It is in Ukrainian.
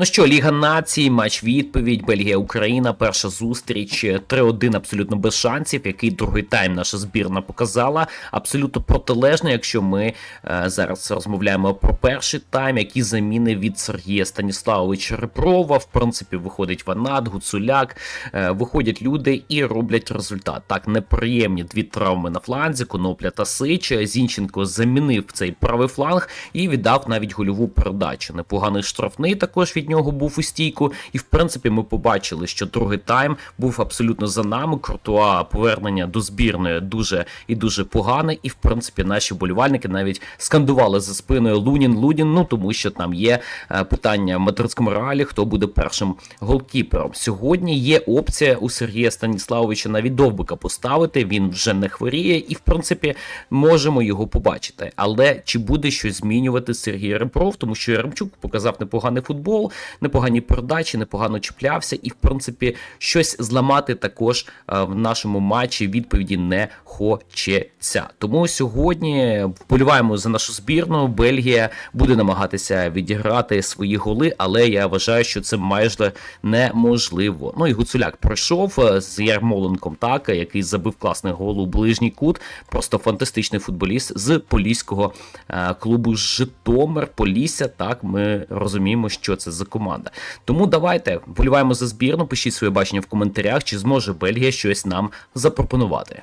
Ну що, Ліга націй, матч відповідь, Бельгія, Україна, перша зустріч 3-1 абсолютно без шансів, який другий тайм наша збірна показала. Абсолютно протилежно, якщо ми е, зараз розмовляємо про перший тайм, які заміни від Сергія Станіславовича Реброва. В принципі, виходить Ванат, Гуцуляк, е, виходять люди і роблять результат. Так, неприємні дві травми на фланзі, Конопля та Сич. Зінченко замінив цей правий фланг і віддав навіть гольову передачу. Непоганий штрафний також від нього був у стійку. І в принципі, ми побачили, що другий тайм був абсолютно за нами. Куртуа повернення до збірної дуже і дуже погане. І в принципі, наші болівальники навіть скандували за спиною Лунін Лунін. Ну тому що там є е, питання в мадридському реалі, хто буде першим голкіпером. Сьогодні є опція у Сергія Станіславовича навіть довбика поставити. Він вже не хворіє, і в принципі можемо його побачити. Але чи буде щось змінювати Сергій Ребров, тому що Яремчук показав непоганий футбол, непогані передачі, непогано чіплявся, і в принципі щось зламати також е, в нашому матчі відповіді не хочеться. Тому сьогодні вболіваємо за нашу збірну. Бельгія буде намагатися відіграти свої голи, але я вважаю, що це майже неможливо. Ну і Гуцуляк пройшов е, з Ярмоленком, так який забив класний гол у ближній кут. Просто фантастичний футболіст з поліського е, клубу Житомир Полісся. Так ми розуміємо, що це за команда. Тому давайте вболіваємо за збірну. Пишіть своє бачення в коментарях, чи зможе Бельгія щось нам запропонувати.